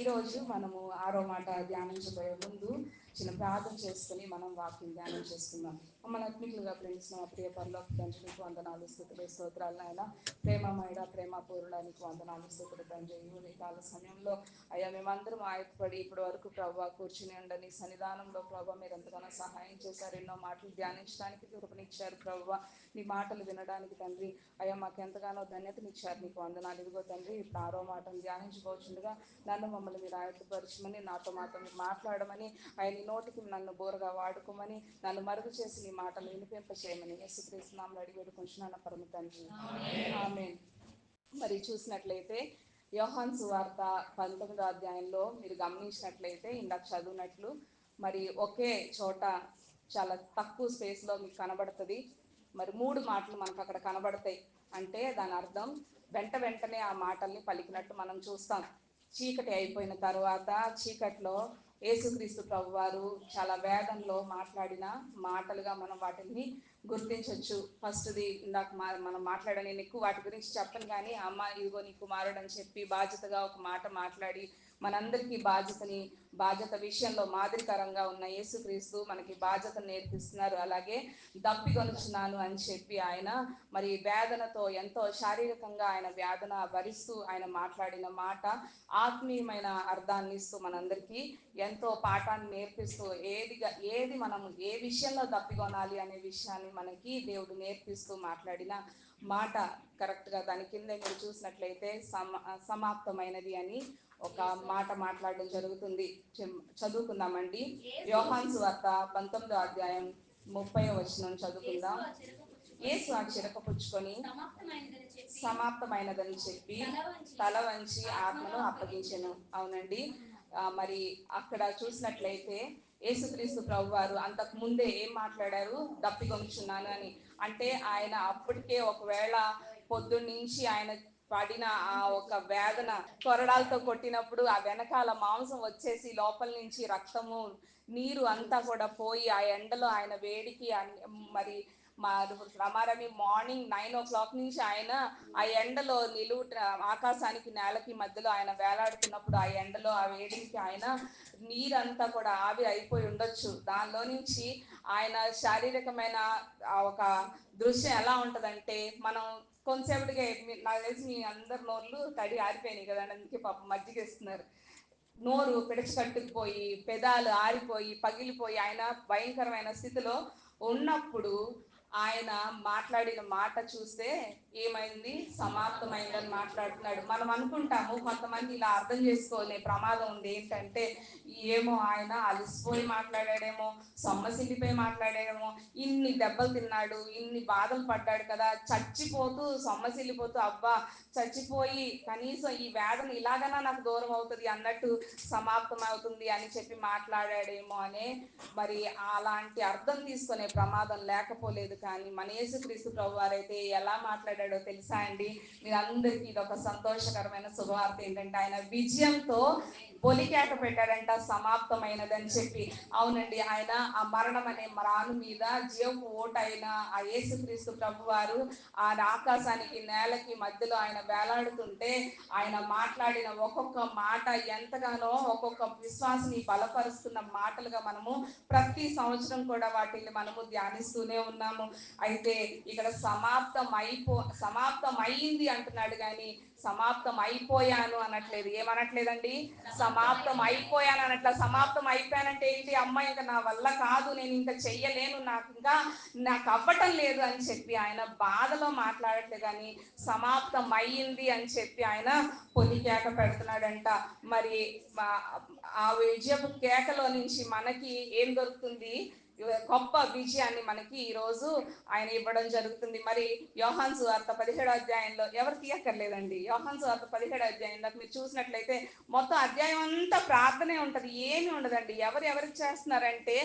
ఈరోజు మనము ఆరో మాట ధ్యానించబోయే ముందు చిన్న ప్రార్థన చేసుకుని మనం వాక్యం ధ్యానం చేసుకుందాం. మన అగ్నికులుగా ప్రేమించిన మా ప్రియ పరలోకి తండ్రి నీకు వందనాలు స్థుతులు స్తోత్రాలు ఆయన ప్రేమమైన ప్రేమ పూర్ణానికి వందనాలు స్థుతులు తండ్రి. ఈ కాల సమయంలో అయ్యా మేమందరం ఆయపడి ఇప్పటి వరకు ప్రభావ కూర్చుని ఉండని సన్నిధానంలో ప్రభావ మీరు ఎంతగానో సహాయం చేశారు ఎన్నో మాటలు ధ్యానించడానికి కృపనిచ్చారు ప్రభావ నీ మాటలు వినడానికి తండ్రి అయ్యా మాకు ఎంతగానో ధన్యతనిచ్చారు నీకు వందనాలు. ఇదిగో తండ్రి ఇప్పుడు ఆరో మాటను ధ్యానించుకోవచ్చుండగా నన్ను మమ్మల్ని మీరు ఆయత్తపరచమని నాతో మాతో మీరు మాట్లాడమని ఆయన నోటికి నన్ను బోరగా వాడుకోమని నన్ను మరుగు చేసి నీ మాటలు వినిపింప చేయమని యేసుక్రీస్తు నామలు అడిగి వేడుకుంటున్నాను పరమ తండ్రి. ఆమె మరి చూసినట్లయితే యోహాన్ సువార్త పంతొమ్మిదో అధ్యాయంలో మీరు గమనించినట్లయితే ఇందాక చదివినట్లు మరి ఒకే చోట చాలా తక్కువ స్పేస్లో మీకు కనబడుతుంది. మరి మూడు మాటలు మనకు అక్కడ కనబడతాయి. అంటే దాని అర్థం వెంట వెంటనే ఆ మాటల్ని పలికినట్టు మనం చూస్తాం. చీకటి అయిపోయిన తర్వాత చీకట్లో యేసుక్రీస్తు ప్రభు వారు చాలా వేదంలో మాట్లాడిన మాటలుగా మనం వాటిని గుర్తించవచ్చు ఫస్ట్ది ఇందాక మా మనం మాట్లాడ నేను ఎక్కువ వాటి గురించి చెప్పను కానీ అమ్మ ఇదిగో నీ కుమారుడు అని చెప్పి బాధ్యతగా ఒక మాట మాట్లాడి మనందరికీ బాధ్యతని బాధ్యత విషయంలో మాదిరికరంగా ఉన్న యేసుక్రీస్తు మనకి బాధ్యత నేర్పిస్తున్నారు. అలాగే దప్పికొనుచున్నాను అని చెప్పి ఆయన మరి వేదనతో ఎంతో శారీరకంగా ఆయన వేదన భరిస్తూ ఆయన మాట్లాడిన మాట ఆత్మీయమైన అర్థాన్ని ఇస్తూ మనందరికీ ఎంతో పాఠాన్ని నేర్పిస్తూ ఏదిగా ఏది మనం ఏ విషయంలో దప్పికొనాలి అనే విషయాన్ని మనకి దేవుడు నేర్పిస్తూ మాట్లాడిన మాట. కరెక్ట్గా దాని కింద మీరు చూసినట్లయితే సమా సమాప్తమైనది అని ఒక మాట మాట్లాడడం జరుగుతుంది. చదువుకుందామండి. యోహాన్ వార్త పంతొమ్మిదో అధ్యాయం ముప్పై వచనం చదువుకుందాం. యేసు ఆ చిరక పుచ్చుకొని సమాప్తమైనదని చెప్పి తల వంచి ఆత్మను అప్పగించాను. అవునండి. మరి అక్కడ చూసినట్లయితే యేసుక్రీస్తు ప్రభు వారు అంతకు ముందే ఏం మాట్లాడారు? దప్పిగొంచున్నాను అని. అంటే ఆయన అప్పటికే ఒకవేళ పొద్దున్నుంచి ఆయన పడిన ఆ ఒక వేదన కొరడాలతో కొట్టినప్పుడు ఆ వెనకాల మాంసం వచ్చేసి లోపల నుంచి రక్తము నీరు అంతా కూడా పోయి ఆ ఎండలో ఆయన వేడికి మరి మా రమారమి మార్నింగ్ నైన్ ఓ క్లాక్ నుంచి ఆయన ఆ ఎండలో నిలువు ఆకాశానికి నేలకి మధ్యలో ఆయన వేలాడుతున్నప్పుడు ఆ ఎండలో ఆ వేడికి ఆయన నీరంతా కూడా ఆవి అయిపోయి ఉండొచ్చు. దానిలో నుంచి ఆయన శారీరకమైన ఆ ఒక దృశ్యం ఎలా ఉంటదంటే మనం కొంతసేపటిగా మీ- నాకు తెలిసి మీ అందరి నోర్లు తడి ఆరిపోయినాయి కదండి అందుకే పాప మజ్జిగ నోరు నోరు పిడచకట్టుకుపోయి పెదాలు ఆరిపోయి పగిలిపోయి ఆయన భయంకరమైన స్థితిలో ఉన్నప్పుడు ఆయన మాట్లాడిన మాట చూస్తే ఏమైంది? సమాప్తమైందని మాట్లాడుతున్నాడు. మనం అనుకుంటాము కొంతమంది ఇలా అర్థం చేసుకోలే ప్రమాదం ఉంది. ఏంటంటే ఏమో ఆయన అలసిపోయి మాట్లాడాడేమో సొమ్మసిల్లిపోయి మాట్లాడాడేమో ఇన్ని దెబ్బలు తిన్నాడు ఇన్ని బాధలు పడ్డాడు కదా చచ్చిపోతూ సొమ్మసిల్లిపోతూ అబ్బా చచ్చిపోయి కనీసం ఈ వేదన ఇలాగైనా నాకు దూరం అవుతుంది అన్నట్టు సమాప్తం అవుతుంది అని చెప్పి మాట్లాడాడేమో అనే మరి అలాంటి అర్థం తీసుకునే ప్రమాదం లేకపోలేదు. కానీ మన యేసుక్రీస్తు ప్రభు వారైతే ఎలా మాట్లాడాడో తెలుసా అండి? మీరందరికీ ఇది ఒక సంతోషకరమైన శుభవార్త ఏంటంటే ఆయన విజయంతో బొలికేక పెట్టాడంట సమాప్తమైనదని చెప్పి. అవునండి ఆయన ఆ మరణం అనే మరాను మీద జీవపు ఓటైన ఆ యేసుక్రీస్తు ప్రభు వారు ఆ ఆకాశానికి నేలకి మధ్యలో ఆయన వేలాడుతుంటే ఆయన మాట్లాడిన ఒక్కొక్క మాట ఎంతగానో ఒక్కొక్క విశ్వాసని బలపరుస్తున్న మాటలుగా మనము ప్రతి సంవత్సరం కూడా వాటిని మనము ధ్యానిస్తూనే ఉన్నాము. అయితే ఇక్కడ సమాప్తం అయిపో సమాప్తం అయింది అంటున్నాడు కానీ సమాప్తం అయిపోయాను అనట్లేదు. ఏమనట్లేదండి? సమాప్తం అయిపోయాను అనట్ల. సమాప్తం అయిపోయానంటే ఏంటి? అమ్మ ఇంకా నా వల్ల కాదు నేను ఇంకా చెయ్యలేను నాకు ఇంకా నాకు అవ్వటం లేదు అని చెప్పి ఆయన బాధలో మాట్లాడట్లేదు కానీ సమాప్తం అయ్యింది అని చెప్పి ఆయన పొలి కేక పెడుతున్నాడంట. మరి ఆ విజయపు కేకలో నుంచి మనకి ఏం దొరుకుతుంది? గొప్ప విజయాన్ని మనకి ఈ రోజు ఆయన ఇవ్వడం జరుగుతుంది. మరి యోహాన్ వార్త పదిహేడు అధ్యాయంలో ఎవరు తీయక్కర్లేదండి. యోహాన్ వార్త పదిహేడు అధ్యాయంలో మీరు చూసినట్లయితే మొత్తం అధ్యాయం అంతా ప్రార్థనే ఉంటుంది ఏమి ఉండదండి. ఎవరు ఎవరికి చేస్తున్నారంటే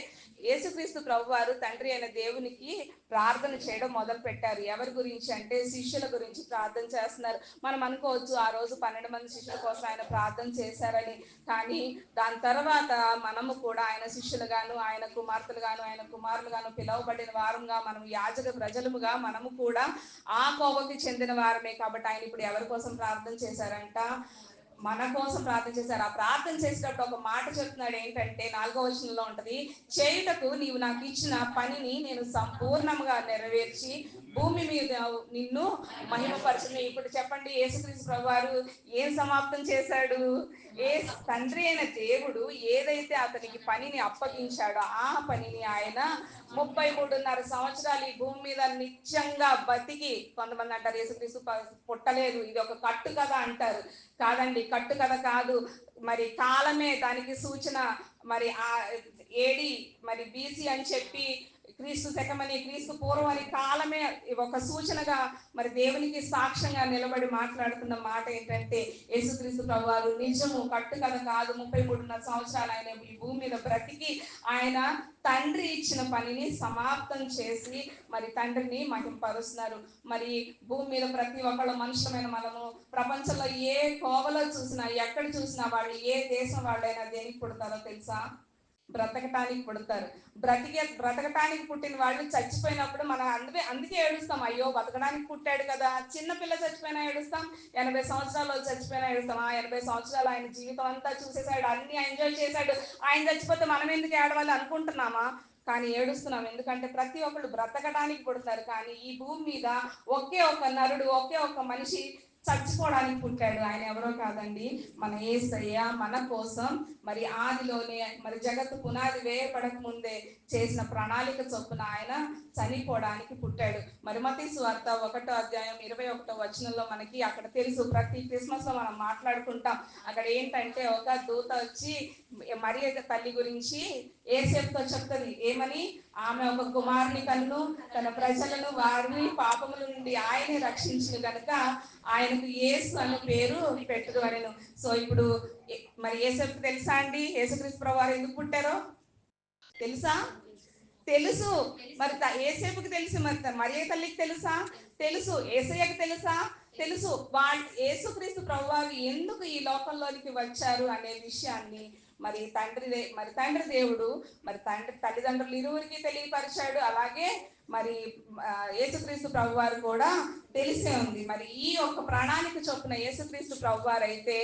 యేసుక్రీస్తు ప్రభు వారు తండ్రి అయిన దేవునికి ప్రార్థన చేయడం మొదలు పెట్టారు ఎవరి గురించి అంటే శిష్యుల గురించి ప్రార్థన చేస్తున్నారు. మనం అనుకోవచ్చు ఆ రోజు పన్నెండు మంది శిష్యుల కోసం ఆయన ప్రార్థన చేశారని. కానీ దాని తర్వాత మనము కూడా ఆయన శిష్యులుగాను ఆయన కుమార్తెలుగాను ఆయన కుమారులుగాను పిలువబడిన వారంగా మనం యాజక ప్రజలుగా మనము కూడా ఆ కోవకి చెందిన వారమే. కాబట్టి ఆయన ఇప్పుడు ఎవరి కోసం ప్రార్థన చేశారంట? మన కోసం ప్రార్థన చేశారు. ఆ ప్రార్థన చేసేటప్పుడు ఒక మాట చెప్తున్నాడు ఏంటంటే నాలుగో వచనంలో ఉంటది చేయుటకు నీవు నాకు ఇచ్చిన పనిని నేను సంపూర్ణంగా నెరవేర్చి భూమి మీద నిన్ను మహిమపరచును. ఇప్పుడు చెప్పండి యేసుక్రీస్తు ప్రభు వారు ఏం సమాప్తం చేశాడు? ఏ తండ్రి అయిన దేవుడు ఏదైతే అతనికి పనిని అప్పగించాడో ఆ పనిని ఆయన ముప్పై మూడున్నర సంవత్సరాలు ఈ భూమి మీద నిత్యంగా బతికి కొంతమంది అంటారు యేసుక్రీస్తు పుట్టలేదు. ఇది ఒక కట్టు కథ అంటారు. కాదండి కట్టు కథ కాదు. మరి కాలమే దానికి సూచన. మరి ఆ ఏడి మరి బీసీ అని చెప్పి క్రీస్తు శకమని క్రీస్తు పూర్వం అని కాలమే ఒక సూచనగా మరి దేవునికి సాక్ష్యంగా నిలబడి మాట్లాడుతున్న మాట ఏంటంటే యేసుక్రీస్తు ప్రభు వారు నిజము కట్టుకథ కాదు ముప్పై మూడున్నర సంవత్సరాలు ఆయన ఈ భూమి మీద బ్రతికి ఆయన తండ్రి ఇచ్చిన పనిని సమాప్తం చేసి మరి తండ్రిని మహింపరుస్తున్నారు. మరి భూమి మీద ప్రతి ఒక్కళ్ళు మనుషులమైన మనము ప్రపంచంలో ఏ కోవలో చూసినా ఎక్కడ చూసినా వాళ్ళు ఏ దేశం వాళ్ళైనా దేనికి పుడతారో తెలుసా? బ్రతకటానికి పుడతారు. బ్రతికే బ్రతకటానికి పుట్టిన వాళ్ళు చచ్చిపోయినప్పుడు మనం అందుకే అందుకే ఏడుస్తాం అయ్యో బతకడానికి పుట్టాడు కదా. చిన్న పిల్ల చచ్చిపోయినా ఏడుస్తాం ఎనభై సంవత్సరాలు చచ్చిపోయినా ఏడుస్తాం. ఆ ఎనభై సంవత్సరాలు ఆయన జీవితం అంతా చూసేసాడు అన్ని ఎంజాయ్ చేశాడు. ఆయన చచ్చిపోతే మనం ఎందుకు ఏడవాలి అనుకుంటున్నామా? కానీ ఏడుస్తున్నాం. ఎందుకంటే ప్రతి ఒక్కళ్ళు బ్రతకడానికి పుడతారు. కానీ ఈ భూమి మీద ఒకే ఒక నరుడు ఒకే ఒక మనిషి చచ్చిపోవడానికి పుట్టాడు. ఆయన ఎవరో కాదండి. మన ఏసయ్య మన కోసం మరి ఆదిలోనే మరి జగత్తు పునాది వేయబడక ముందే చేసిన ప్రణాళిక చొప్పున ఆయన చనిపోవడానికి పుట్టాడు. మరి మతి స్వార్త ఒకటో అధ్యాయం ఇరవై ఒకటో వచనంలో మనకి అక్కడ తెలుసు. ప్రతి క్రిస్మస్లో మనం మాట్లాడుకుంటాం. అక్కడ ఏంటంటే ఒక దూత వచ్చి మరి తల్లి గురించి ఏసేపుతో చెప్తుంది. ఏమని? ఆమె ఒక కుమారుని కన్ను తన ప్రజలను వారిని పాపముల నుండి ఆయనే రక్షించిన కనుక ఆయనకు ఏసు అన్న పేరు పెట్టదు అనెను సో ఇప్పుడు ఏ- మరి ఏసేపు తెలుసా అండి? యేసుక్రీస్తు వారు ఎందుకు పుట్టారో? తెలుసా? తెలుసు. మరి త- ఏసేపుకి తెలుసు మరి మరి ఏ తల్లికి తెలుసా? తెలుసు. ఏసయ్యకి తెలుసా? తెలుసు. వాళ్ళు యేసుక్రీస్తు ప్రభువారు ఎందుకు ఈ లోకంలోనికి వచ్చారు అనే విషయాన్ని మరి తండ్రి మరి తండ్రి దేవుడు మరి తండ్రి తల్లిదండ్రులు ఇరువురికి తెలియపరిచాడు. అలాగే మరి యేసుక్రీస్తు ప్రభు వారు కూడా తెలిసే ఉంది. మరి ఈ యొక్క ప్రణాళిక చొప్పున యేసుక్రీస్తు ప్రభు వారు అయితే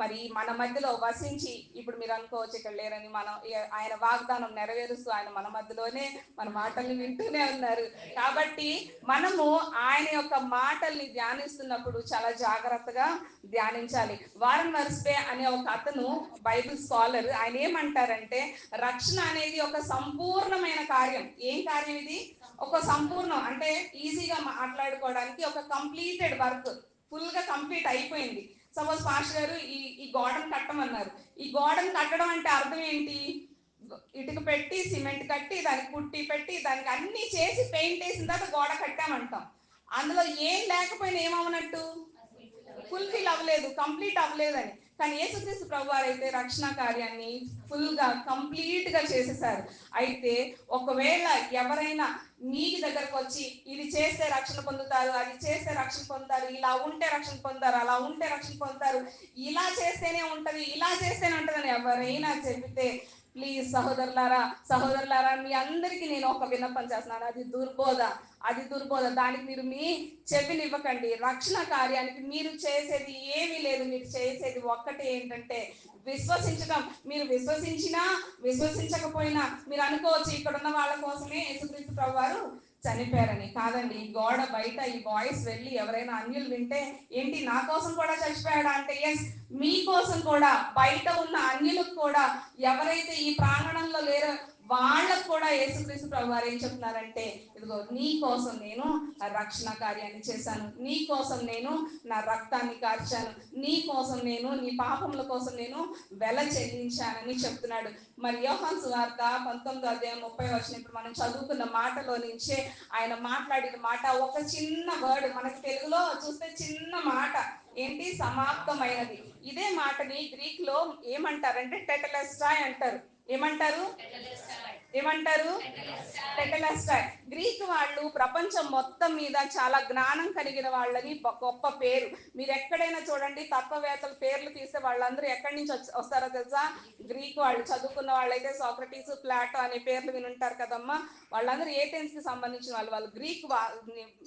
మరి మన మధ్యలో వసించి ఇప్పుడు మీరు అనుకోవచ్చు ఇక్కడ లేరని మనం ఆయన వాగ్దానం నెరవేరుస్తూ ఆయన మన మధ్యలోనే మన మాటల్ని వింటూనే ఉన్నారు. కాబట్టి మనము ఆయన యొక్క మాటల్ని ధ్యానిస్తున్నప్పుడు చాలా జాగ్రత్తగా ధ్యానించాలి. వారన్ వర్స్బే అనే ఒక అతను బైబిల్ స్కాలర్ ఆయన ఏమంటారంటే రక్షణ అనేది ఒక సంపూర్ణమైన కార్యం. ఏం కార్యం ఇది? ఒక సంపూర్ణం అంటే ఈజీగా మాట్లాడుకోవడానికి ఒక కంప్లీటెడ్ వర్క్ ఫుల్గా కంప్లీట్ అయిపోయింది. సపోజ్ పాస్టర్ గారు ఈ ఈ గోడను కట్టమన్నారు. ఈ గోడను కట్టడం అంటే అర్థం ఏంటి? ఇటుక పెట్టి సిమెంట్ కట్టి దానికి పుట్టి పెట్టి దానికి అన్ని చేసి పెయింట్ వేసిన తర్వాత గోడ కట్టామంటాం. అందులో ఏం లేకపోయినా ఏమవునట్టు ఫుల్ఫిల్ అవ్వలేదు కంప్లీట్ అవ్వలేదని. కానీ యేసుక్రీస్తు ప్రభు వారు అయితే రక్షణ కార్యాన్ని ఫుల్గా కంప్లీట్గా చేసేసారు. అయితే ఒకవేళ ఎవరైనా మీ దగ్గరకు వచ్చి ఇది చేస్తే రక్షణ పొందుతారు అది చేస్తే రక్షణ పొందుతారు ఇలా ఉంటే రక్షణ పొందుతారు అలా ఉంటే రక్షణ పొందుతారు ఇలా చేస్తేనే ఉంటుంది ఇలా చేస్తేనే ఉంటుందని ఎవరైనా చెబితే ప్లీజ్ సహోదరులారా సహోదరులారా మీ అందరికీ నేను ఒక విన్నపం చేస్తున్నాను. అది దుర్బోధ అది దుర్బోధ. దానికి మీరు మీ చెవినివ్వకండి. రక్షణ కార్యానికి మీరు చేసేది ఏమీ లేదు. మీరు చేసేది ఒక్కటే ఏంటంటే విశ్వసించడం మీరు విశ్వసించినా విశ్వసించకపోయినా మీరు అనుకోవచ్చు ఇక్కడ ఉన్న వాళ్ళ కోసమే యేసుక్రీస్తు ప్రభు వారు చనిపోయారని. కాదండి ఈ గోడ బయట ఈ వాయిస్ వెళ్ళి ఎవరైనా అన్యులు వింటే ఏంటి నా కోసం కూడా చచ్చిపోయాడా? అంటే ఎస్ మీకోసం కూడా బయట ఉన్న అన్యులకు కూడా ఎవరైతే ఈ ప్రాంగణంలో లేరో వాళ్ళకు కూడా యేసుక్రీస్తు ప్రభు వారు ఏం చెప్తున్నారంటే ఇదిగో నీ కోసం నేను రక్షణ కార్యాన్ని చేశాను. నీ కోసం నేను నా రక్తాన్ని కార్చాను. నీ కోసం నేను నీ పాపముల కోసం నేను వెల చెల్లించానని చెప్తున్నాడు. మరి యోహాన్ సువార్త పంతొమ్మిదో అధ్యాయం ముప్పై వచ్చిన ఇప్పుడు మనం చదువుకున్న మాటలో నుంచే ఆయన మాట్లాడిన మాట ఒక చిన్న వర్డ్ మనకి తెలుగులో చూస్తే చిన్న మాట. ఏంటి? సమాప్తమైనది. ఇదే మాటని గ్రీక్లో ఏమంటారంటే టెటలెస్టాయ్ అంటారు. ఏమంటారు? ఏమంటారు? గ్రీక్ వాళ్ళు ప్రపంచం మొత్తం మీద చాలా జ్ఞానం కలిగిన వాళ్ళని గొప్ప పేరు. మీరు ఎక్కడైనా చూడండి తత్వవేత్తల పేర్లు తీసే వాళ్ళందరూ ఎక్కడి నుంచి వచ్చి- వస్తారో తెలుసా? గ్రీక్ వాళ్ళు చదువుకున్న వాళ్ళైతే సాక్రటీస్ ప్లాటో అనే పేర్లు వినుంటారు కదమ్మా. వాళ్ళందరూ ఏథెన్స్కి సంబంధించిన వాళ్ళు. వాళ్ళు గ్రీక్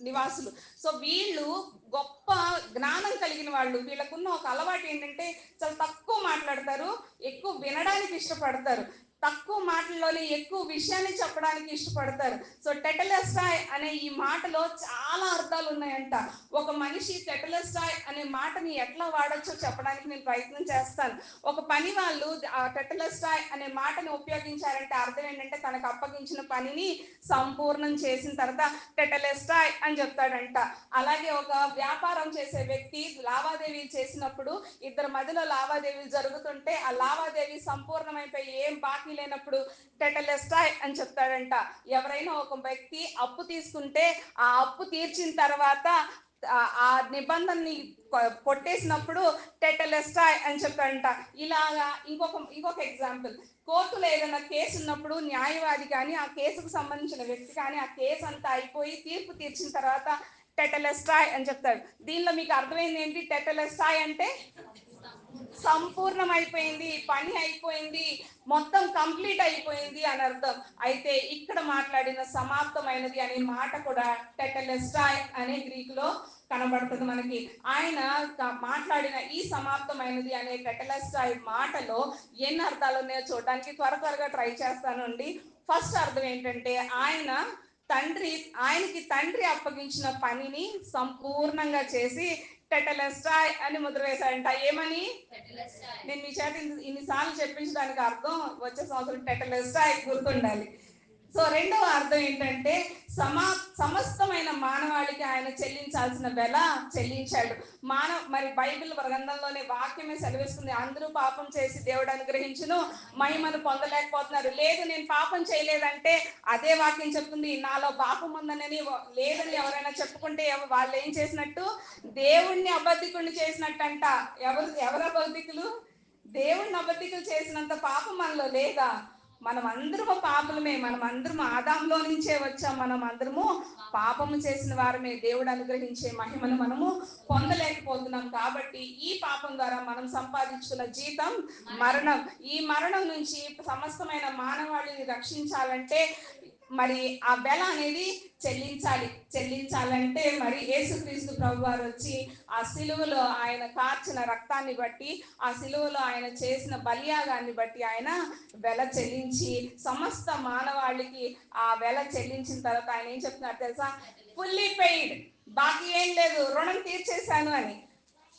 నివాసులు. సో వీళ్ళు గొప్ప జ్ఞానం కలిగిన వాళ్ళు. వీళ్ళకున్న ఒక అలవాటు ఏంటంటే చాలా తక్కువ మాట్లాడతారు ఎక్కువ వినడానికి ఇష్టపడతారు. తక్కువ మాటల్లోనే ఎక్కువ విషయాన్ని చెప్పడానికి ఇష్టపడతారు. సో టెటలెస్టాయ్ అనే ఈ మాటలో చాలా అర్థాలు ఉన్నాయంట. ఒక మనిషి టెటలెస్టాయ్ అనే మాటని ఎట్లా వాడచ్చో చెప్పడానికి నేను ప్రయత్నం చేస్తాను. ఒక పని వాళ్ళు ఆ టెటలెస్టాయ్ అనే మాటని ఉపయోగించారంటే అర్థం ఏంటంటే తనకు అప్పగించిన పనిని సంపూర్ణం చేసిన తర్వాత టెటలెస్టాయ్ అని చెప్తాడంట. అలాగే ఒక వ్యాపారం చేసే వ్యక్తి లావాదేవీలు చేసినప్పుడు ఇద్దరు మధ్యలో లావాదేవీలు జరుగుతుంటే ఆ లావాదేవీ సంపూర్ణమైపోయి ఏం బాకీ లేనప్పుడు టెటలెస్టా అని చెప్తాడంట. ఎవరైనా ఒక వ్యక్తి అప్పు తీసుకుంటే ఆ అప్పు తీర్చిన తర్వాత ఆ- నిబంధనని కొట్టేసినప్పుడు టెటలెస్టా అని చెప్తాడంట. ఇలాగా ఇంకొక ఇంకొక ఎగ్జాంపుల్. కోర్టులో ఏదైనా కేసు ఉన్నప్పుడు న్యాయవాది కానీ ఆ కేసుకు సంబంధించిన వ్యక్తి కానీ ఆ కేసు అంతా అయిపోయి తీర్పు తీర్చిన తర్వాత టెటలెస్టాయ్ అని చెప్తాడు. దీనిలో మీకు అర్థమైంది ఏంటి? టెటలెస్టాయ్ అంటే సంపూర్ణం అయిపోయింది పని అయిపోయింది మొత్తం కంప్లీట్ అయిపోయింది అని అర్థం. అయితే ఇక్కడ మాట్లాడిన సమాప్తమైనది అనే మాట కూడా టెటలెస్టాయ్ అనే గ్రీక్లో కనబడుతుంది మనకి. ఆయన మాట్లాడిన ఈ సమాప్తమైనది అనే టెటలెస్టాయ్ మాటలో ఎన్ని అర్థాలు ఉన్నాయో చూడడానికి త్వర త్వరగా ట్రై చేస్తానండి ఫస్ట్ అర్థం ఏంటంటే ఆయన తండ్రి ఆయనకి తండ్రి అప్పగించిన పనిని సంపూర్ణంగా చేసి టెటలెస్టాయ్ అని ముద్ర వేశాడంట ఏమని? నేను మీ చేత ఇన్ని- ఇన్నిసార్లు చెప్పించడానికి అర్థం వచ్చే సంవత్సరం టెటలెస్టాయ్ గుర్తుండాలి. సో రెండవ అర్థం ఏంటంటే సమా సమస్తమైన మానవాళికి ఆయన చెల్లించాల్సిన వెల చెల్లించాడు. మానవ మరి బైబిల్ గ్రంథంలోనే వాక్యమే సెలవిస్తుంది. అందరూ పాపం చేసి దేవుడు అనుగ్రహించును మహిమను పొందలేకపోతున్నారు. లేదు నేను పాపం చేయలేదంటే అదే వాక్యం చెప్తుంది. నాలో పాపం ఉందనని లేదని ఎవరైనా చెప్పుకుంటే వాళ్ళు ఏం చేసినట్టు? దేవుణ్ణి అబద్ధికుడిని చేసినట్టంట. ఎవరు ఎవరు అబద్ధికులు? దేవుణ్ణి అబద్ధికులు చేసినంత పాపం మనలో లేదా? మనం అందరము పాపలమే మనం అందరము ఆదాంలో నుంచే వచ్చాం మనం అందరము పాపము చేసిన వారమే. దేవుడు అనుగ్రహించే మహిమను మనము పొందలేకపోతున్నాం కాబట్టి ఈ పాపం ద్వారా మనం సంపాదించుకున్న జీతం మరణం. ఈ మరణం నుంచి సమస్తమైన మానవాళిని రక్షించాలంటే మరి ఆ వెల అనేది చెల్లించాలి. చెల్లించాలంటే మరి యేసుక్రీస్తు ప్రభు వారు వచ్చి ఆ సిలువలో ఆయన కార్చిన రక్తాన్ని బట్టి ఆ సిలువలో ఆయన చేసిన బలియాగాన్ని బట్టి ఆయన వెల చెల్లించి సమస్త మానవాళికి ఆ వెల చెల్లించిన తర్వాత ఆయన ఏం చెప్తున్నారు తెలుసా? ఫుల్లీ పెయిడ్ బాకీ ఏం లేదు. రుణం తీర్చేశాను అని.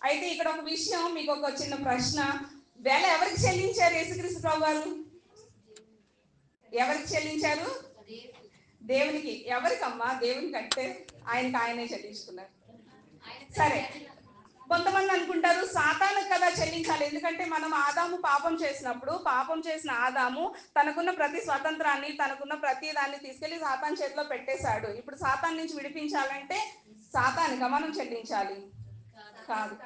అయితే ఇక్కడ ఒక విషయం మీకు ఒక చిన్న ప్రశ్న. వెల ఎవరికి చెల్లించారు యేసుక్రీస్తు ప్రభు వారు ఎవరికి చెల్లించారు? దేవునికి ఎవరికమ్మా? దేవునికి అంటే ఆయనకి ఆయనే చెల్లించుకున్నారు. సరే. కొంతమంది అనుకుంటారు సాతాను కదా చెల్లించాలి. ఎందుకంటే మనం ఆదాము పాపం చేసినప్పుడు పాపం చేసిన ఆదాము తనకున్న ప్రతి స్వతంత్రాన్ని తనకున్న ప్రతి దాన్ని తీసుకెళ్ళి సాతాన్ చేతిలో పెట్టేశాడు. ఇప్పుడు సాతాన్ నుంచి విడిపించాలంటే సాతానిక మనం చెల్లించాలి. కాదు.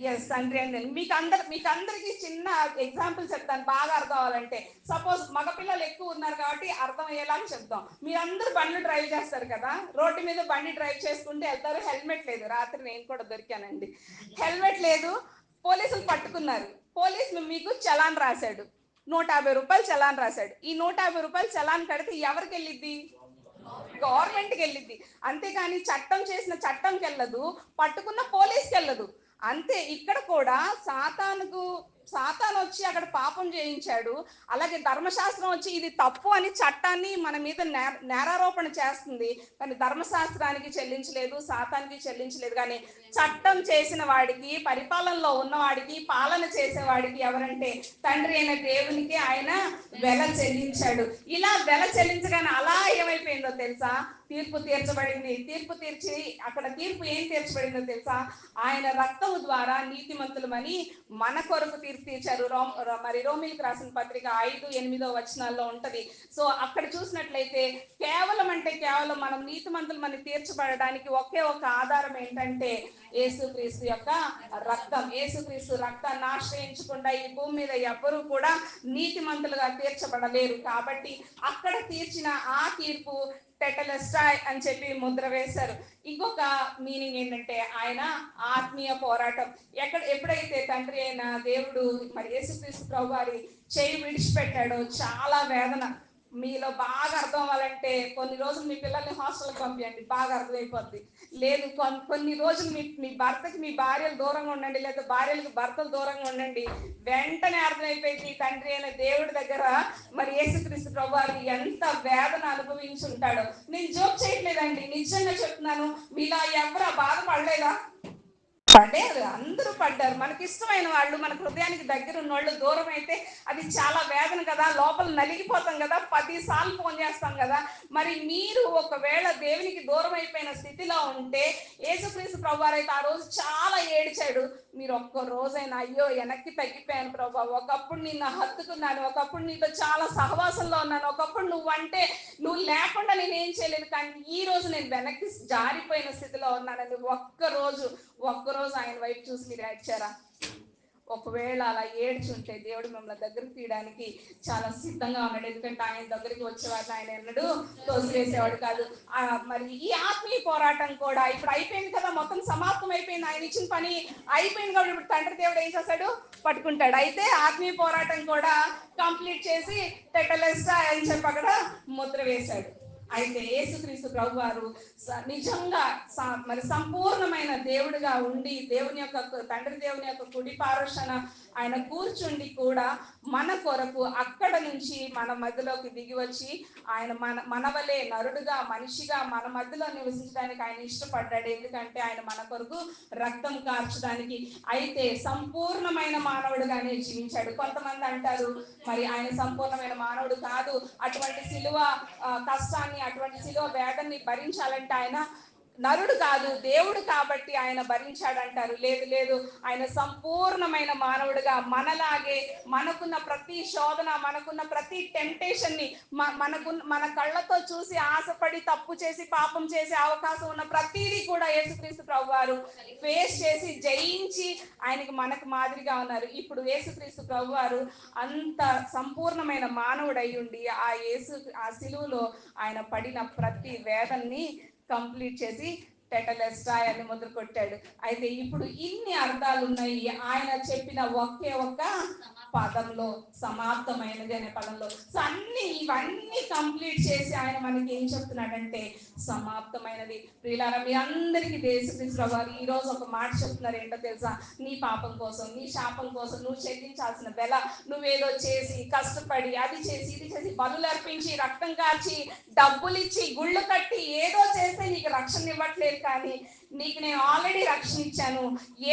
ఎస్ తండ్రి అని మీకు అందరు మీకు అందరికి చిన్న ఎగ్జాంపుల్ చెప్తాను. బాగా అర్థం అవ్వాలంటే సపోజ్ మగపిల్లలు ఎక్కువ ఉన్నారు కాబట్టి అర్థం అయ్యేలాగా చెప్తాం మీరందరూ బండ్లు డ్రైవ్ చేస్తారు కదా? రోడ్డు మీద బండి డ్రైవ్ చేసుకుంటే వెళ్తారు హెల్మెట్ లేదు. రాత్రి నేను కూడా దొరికానండి. హెల్మెట్ లేదు. పోలీసులు పట్టుకున్నారు. పోలీసులు మీకు చలాన్ రాశాడు. నూట యాభై రూపాయలు చలాన్ రాశాడు. ఈ నూట యాభై రూపాయలు చలాన్ కడితే ఎవరికి వెళ్ళిద్ది? గవర్నమెంట్కి వెళ్ళిద్ది. అంతేకాని చట్టం చేసిన చట్టంకి వెళ్ళదు పట్టుకున్న పోలీస్కి వెళ్ళదు అంతే. ఇక్కడ కూడా సాతానుకు సాతాను వచ్చి అక్కడ పాపం చేయించాడు. అలాగే ధర్మశాస్త్రం వచ్చి ఇది తప్పు అని చట్టాన్ని మన మీద నేర నేరారోపణ చేస్తుంది. కానీ ధర్మశాస్త్రానికి చెల్లించలేదు సాతానికి చెల్లించలేదు. కానీ చట్టం చేసిన వాడికి పరిపాలనలో ఉన్నవాడికి పాలన చేసేవాడికి ఎవరంటే తండ్రి అయిన దేవునికి ఆయన వెల చెల్లించాడు. ఇలా వెల చెల్లించగానే అలా ఏమైపోయిందో తెలుసా? తీర్పు తీర్చబడింది. తీర్పు తీర్చి అక్కడ తీర్పు ఏం తీర్చబడిందో తెలుసా? ఆయన రక్తము ద్వారా నీతిమంతులమని మన కొరకు తీర్పు తీర్చారు మరి రోమిల్కి రాసిన పత్రిక ఐదు ఎనిమిదో వచనాల్లో ఉంటది. సో అక్కడ చూసినట్లయితే కేవలం అంటే కేవలం మనం నీతిమంతులమని తీర్చబడడానికి ఒకే ఒక ఆధారం ఏంటంటే యేసుక్రీస్తు యొక్క రక్తం యేసుక్రీస్తు రక్తాన్ని ఆశ్రయించకుండా ఈ భూమి మీద ఎవ్వరూ కూడా నీతిమంతులుగా తీర్చబడలేరు. కాబట్టి అక్కడ తీర్చిన ఆ తీర్పు టెటలెస్టాయ్ అని చెప్పి ముద్ర వేశారు. ఇంకొక మీనింగ్ ఏంటంటే ఆయన ఆత్మీయ పోరాటం. ఎక్కడ ఎప్పుడైతే తండ్రి అయిన దేవుడు మరి యేసుక్రీస్తు ప్రభు వారి చేయి విడిచిపెట్టాడో చాలా వేదన. మీలో బాగా అర్థం అవ్వాలంటే కొన్ని రోజులు మీ పిల్లల్ని హాస్టల్కి పంపించండి బాగా అర్థమైపోద్ది. లేదు కొన్- కొన్ని రోజులు మీ మీ భర్తకి మీ భార్యలు దూరంగా ఉండండి లేదా భార్యలకు భర్తలు దూరంగా ఉండండి వెంటనే అర్థమైపోయింది తండ్రి అయిన దేవుడి దగ్గర మరి యేసుక్రీస్తు ప్రభు ఎంత వేదన అనుభవించి ఉంటాడో. నేను జోక్ చేయట్లేదండి నిజంగా చెప్తున్నాను మీలా ఎవరు ఆ బాధపడలేదా పడ్డారు అందరూ పడ్డారు. మనకి ఇష్టమైన వాళ్ళు మన హృదయానికి దగ్గర ఉన్న వాళ్ళు దూరం అయితే అది చాలా వేదన కదా. లోపల నలిగిపోతాం కదా. పదిసార్లు ఫోన్ చేస్తాం కదా. మరి మీరు ఒకవేళ దేవునికి దూరం అయిపోయిన స్థితిలో ఉంటే యేసుక్రీస్తు ప్రభు అయితే ఆ రోజు చాలా ఏడ్చాడు. మీరు ఒక్క రోజైనా అయ్యో వెనక్కి తగ్గిపోయాను ప్రభా. ఒకప్పుడు నిన్ను హత్తుకున్నాను ఒకప్పుడు నీతో చాలా సహవాసంలో ఉన్నాను ఒకప్పుడు నువ్వంటే నువ్వు లేకుండా నేనేం చేయలేను చేయలేదు కానీ ఈ రోజు నేను వెనక్కి జారిపోయిన స్థితిలో ఉన్నానని ఒక్క రోజు ఒక్క రోజు ఆయన వైపు చూసి మీరు ఏడ్చారా ఒకవేళ అలా ఏడ్చుంటే దేవుడు మిమ్మల్ని దగ్గరికి తీయడానికి చాలా సిద్ధంగా ఉన్నాడు. ఎందుకంటే ఆయన దగ్గరికి వచ్చేవాడిని ఆయన ఎన్నడు తోసివేసేవాడు కాదు. మరి ఈ ఆత్మీయ పోరాటం కూడా ఇప్పుడు అయిపోయింది కదా మొత్తం సమాప్తం అయిపోయింది. ఆయన ఇచ్చిన పని అయిపోయింది కాబట్టి ఇప్పుడు తండ్రి దేవుడు ఏం చేస్తాడు పట్టుకుంటాడు. అయితే ఆత్మీయ పోరాటం కూడా కంప్లీట్ చేసి టెటలెస్టా అని చెప్పి అక్కడ ముద్ర వేశాడు. అయితే యేసుక్రీస్తు ప్రభు వారు నిజంగా మరి సంపూర్ణమైన దేవుడిగా ఉండి దేవుని యొక్క తండ్రి దేవుని యొక్క కుడి పారుషణ ఆయన కూర్చుండి కూడా మన కొరకు అక్కడ నుంచి మన మధ్యలోకి దిగి వచ్చి ఆయన మన మనవలే నరుడుగా మనిషిగా మన మధ్యలో నివసించడానికి ఆయన ఇష్టపడ్డాడు. ఎందుకంటే ఆయన మన కొరకు రక్తం కార్చడానికి అయితే సంపూర్ణమైన మానవుడుగానే జీవించాడు. కొంతమంది అంటారు మరి ఆయన సంపూర్ణమైన మానవుడు కాదు. అటువంటి సిలువ కష్టాన్ని అటువంటి సిలువ వేదన్ని భరించాలంటే ఆయన నరుడు కాదు దేవుడు కాబట్టి ఆయన భరించాడంటారు. లేదు లేదు ఆయన సంపూర్ణమైన మానవుడిగా మనలాగే మనకున్న ప్రతి శోధన మనకున్న ప్రతి టెంప్టేషన్ని మనకు మన కళ్ళతో చూసి ఆశపడి తప్పు చేసి పాపం చేసే అవకాశం ఉన్న ప్రతిదీ కూడా యేసుక్రీస్తు ప్రభు వారు ఫేస్ చేసి జయించి ఆయనకి మనకు మాదిరిగా ఉన్నారు. ఇప్పుడు యేసుక్రీస్తు ప్రభు వారు అంత సంపూర్ణమైన మానవుడై ఉండి ఆ యేసు ఆ శిలువులో ఆయన పడిన ప్రతి వేదన్ని కంప్లీట్ చేసి టెటలెస్టాయ్ అని ముద్ర కొట్టాడు అయితే ఇప్పుడు ఇన్ని అర్థాలు ఉన్నాయి ఆయన చెప్పిన ఒకే ఒక్క పదంలో సమాప్తమైనది అనే పదంలో. సో అన్ని ఇవన్నీ కంప్లీట్ చేసి ఆయన మనకి ఏం చెప్తున్నాడంటే సమాప్తమైనది. ప్రియులారా మీ అందరికీ దేశకృష్ణ వారు ఈ రోజు ఒక మాట చెప్తున్నారు. ఏంటో తెలుసా? నీ పాపం కోసం నీ శాపం కోసం నువ్వు చెల్లించాల్సిన వెల నువ్వేదో చేసి కష్టపడి అది చేసి ఇది చేసి బలులు అర్పించి రక్తం కాల్చి డబ్బులు ఇచ్చి గుళ్ళు కట్టి ఏదో చేస్తే నీకు రక్షణ ఇవ్వట్లేదు. కానీ నీకు నేను ఆల్రెడీ రక్షణ ఇచ్చాను.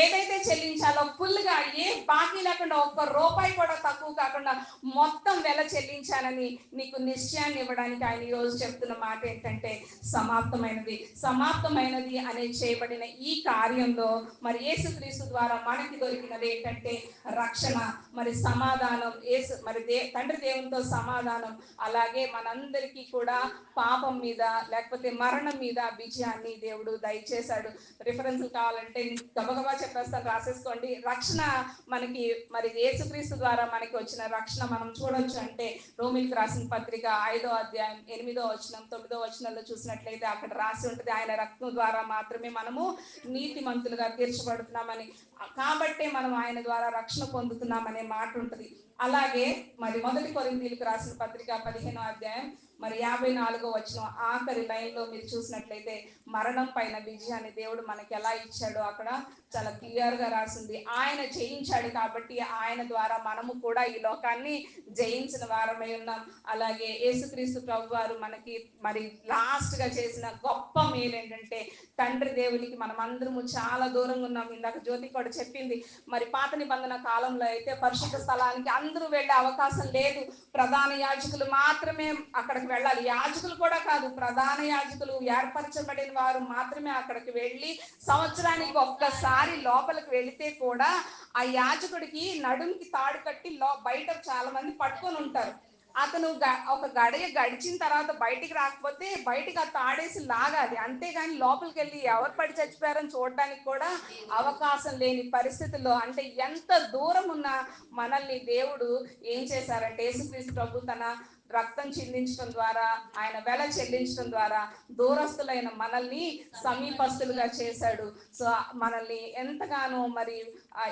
ఏదైతే చెల్లించాలో ఫుల్గా ఏ బాకీ లేకుండా ఒక్క రూపాయి కూడా తక్కువ కాకుండా మొత్తం వెల చెల్లించానని నీకు నిశ్చయాన్ని ఇవ్వడానికి ఆయన ఈరోజు రోజు చెప్తున్న మాట ఏంటంటే సమాప్తమైనది సమాప్తమైనది అనే చేయబడిన ఈ కార్యంలో మరి యేసుక్రీస్తు ద్వారా మనకి దొరికినది ఏంటంటే రక్షణ మరి సమాధానం యేసు మరి దే తండ్రి దేవునితో సమాధానం అలాగే మనందరికీ కూడా పాపం మీద లేకపోతే మరణం మీద విజయాన్ని దేవుడు దయచేశాడు. రిఫరెన్స్ కావాలంటే గబగబా చెప్పేస్తాను రాసేసుకోండి. రక్షణ మనకి మరి యేసుక్రీస్తు ద్వారా మనకి వచ్చిన రక్షణ మనం చూడొచ్చు అంటే రోమిల్కి రాసిన పత్రిక ఐదో అధ్యాయం ఎనిమిదో వచనం తొమ్మిదో వచనంలో చూసినట్లయితే అక్కడ రాసి ఉంటుంది ఆయన రక్తం ద్వారా మాత్రమే మనము నీతి మంతులుగా తీర్చబడుతున్నామని. కాబట్టే మనం ఆయన ద్వారా రక్షణ పొందుతున్నామనే మాట ఉంటుంది. అలాగే మరి మొదటి కొరింతీలకు రాసిన పత్రిక పదిహేనో అధ్యాయం మరి యాభై నాలుగో వచ్చిన ఆఖరి లైన్లో మీరు చూసినట్లయితే మరణం పైన విజయాన్ని దేవుడు మనకి ఎలా ఇచ్చాడో అక్కడ చాలా క్లియర్గా రాసింది. ఆయన జయించాడు కాబట్టి ఆయన ద్వారా మనము కూడా ఈ లోకాన్ని జయించిన వారమై ఉన్నాం. అలాగే యేసుక్రీస్తు ప్రభు వారు మనకి మరి లాస్ట్గా చేసిన గొప్ప మేలు ఏంటంటే తండ్రి దేవునికి మనం అందరము చాలా దూరంగా ఉన్నాం. ఇందాక జ్యోతి కూడా చెప్పింది. మరి పాత నిబంధన కాలంలో అయితే పరిశుద్ధ స్థలానికి అందరూ వెళ్ళే అవకాశం లేదు. ప్రధాన యాజకులు మాత్రమే అక్కడికి వెళ్ళాలి. యాజకులు కూడా కాదు ప్రధాన యాజకులు ఏర్పరచబడిన వారు మాత్రమే అక్కడికి వెళ్ళి సంవత్సరానికి ఒక్కసారి లోపలికి వెళితే కూడా ఆ యాజకుడికి నడుంకి తాడు కట్టి లో బయట చాలా మంది పట్టుకొని ఉంటారు. అతను గ- ఒక గడియ గడిచిన తర్వాత బయటికి రాకపోతే బయటికి ఆ తాడేసి లాగాలి. అంతేగాని లోపలికి వెళ్ళి ఎవరు పడి చచ్చిపోయారని చూడడానికి కూడా అవకాశం లేని పరిస్థితుల్లో అంటే ఎంత దూరం ఉన్న మనల్ని దేవుడు ఏం చేశారంటే యేసుక్రీస్తు ప్రభు తన రక్తం చెందించడం ద్వారా ఆయన వెల చెల్లించడం ద్వారా దూరస్తులైన మనల్ని సమీపస్తులుగా చేశాడు. సో మనల్ని ఎంతగానో మరి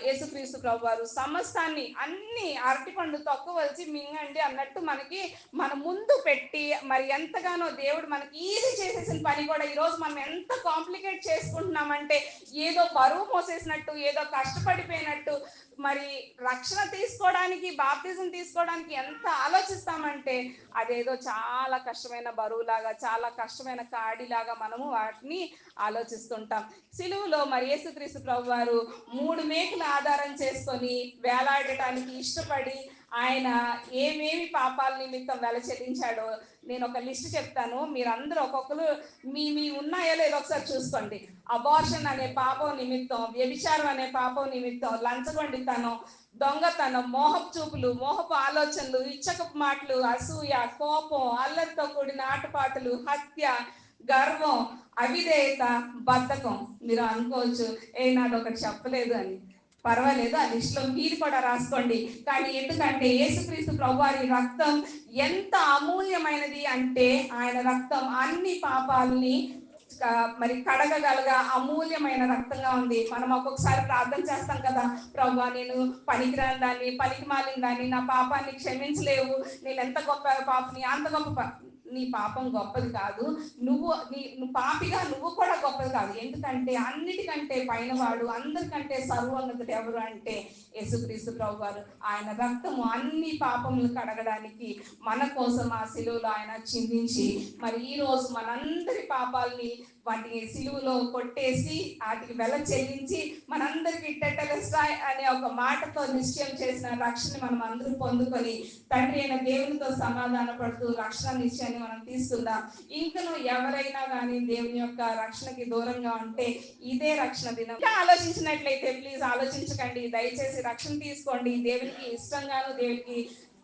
యేసుక్రీస్తు ప్రభు వారు సమస్తాన్ని అన్ని అరటిపండు తొక్కవలసి మింగండి అన్నట్టు మనకి మన ముందు పెట్టి మరి ఎంతగానో దేవుడు మనకి ఈజీ చేసేసిన పని కూడా ఈరోజు మనం ఎంత కాంప్లికేట్ చేసుకుంటున్నామంటే ఏదో బరువు మోసేసినట్టు ఏదో కష్టపడిపోయినట్టు మరి రక్షణ తీసుకోవడానికి బాప్తిజం తీసుకోవడానికి ఎంత ఆలోచిస్తామంటే అదేదో చాలా కష్టమైన బరువులాగా చాలా కష్టమైన కాడిలాగా మనము వాటిని ఆలోచిస్తుంటాం. సిలువులో మరి యేసుక్రీస్తు ప్రభు వారు మూడు మేకలు ఆధారం చేసుకొని వేలాడటానికి ఇష్టపడి ఆయన ఏమేమి పాపాల నిమిత్తం వెల చెల్లించాడో నేను ఒక లిస్ట్ చెప్తాను. మీరందరూ ఒక్కొక్కరు మీ మీ ఉన్నాయో లేదో ఒకసారి చూసుకోండి. అబార్షన్ అనే పాపం నిమిత్తం వ్యభిచారం అనే పాపం నిమిత్తం లంచగొండితనం దొంగతనం మోహపు చూపులు మోహపు ఆలోచనలు ఇచ్చకపు మాటలు అసూయ కోపం అల్లరితో కూడిన ఆటపాటలు హత్య గర్వం అవిధేయత బద్ధకం. మీరు అనుకోవచ్చు ఏ నాది ఒకటి చెప్పలేదు అని. పర్వాలేదు ఆ లిస్టులో మీరు కూడా రాసుకోండి. కానీ ఎందుకంటే యేసుక్రీస్తు ప్రభువారి రక్తం ఎంత అమూల్యమైనది అంటే ఆయన రక్తం అన్ని పాపాలని మరి కడగగలగా అమూల్యమైన రక్తంగా ఉంది. మనం ఒక్కొక్కసారి ప్రార్థన చేస్తాం కదా ప్రభు నేను పనికిరాని దాన్ని పనికి మాలిన దాన్ని నా పాపాన్ని క్షమించలేవు. నేను ఎంత గొప్ప పాపని అంత గొప్ప నీ పాపం గొప్పది కాదు. నువ్వు నీ నువ్వు పాపిగా నువ్వు కూడా గొప్పది కాదు. ఎందుకంటే అన్నిటికంటే పైన వాడు అందరికంటే సర్వోన్నతుడు ఎవరు అంటే యేసుక్రీస్తు ప్రభు వారు ఆయన రక్తము అన్ని పాపములు కడగడానికి మన కోసం ఆ సిలువలో ఆయన చిందించి మరి ఈ రోజు మనందరి పాపాలని వాటిని సిలువలో కొట్టేసి వాటికి వెల చెల్లించి మనందరికి టెటలెస్టాయ్ అనే ఒక మాటతో నిశ్చయం చేసిన రక్షణ మనం అందరూ పొందుకొని తండ్రి అయిన దేవునితో సమాధాన పడుతూ రక్షణ నిశ్చయాన్ని మనం తీసుకుందాం. ఇంకను ఎవరైనా కానీ దేవుని యొక్క రక్షణకి దూరంగా ఉంటే ఇదే రక్షణ దినం. ఇంకా ఆలోచించినట్లయితే ప్లీజ్ ఆలోచించకండి. దయచేసి రక్షణ తీసుకోండి. దేవునికి ఇష్టంగాను దేవునికి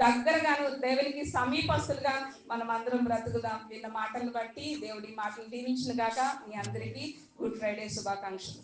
దగ్గరగాను దేవునికి సమీపస్తులుగా మనం అందరం బ్రతుకుదాం విన్న మాటలు బట్టి దేవుడి మాటలు దీవించిన గాక మీ అందరికీ గుడ్ ఫ్రైడే శుభాకాంక్షలు.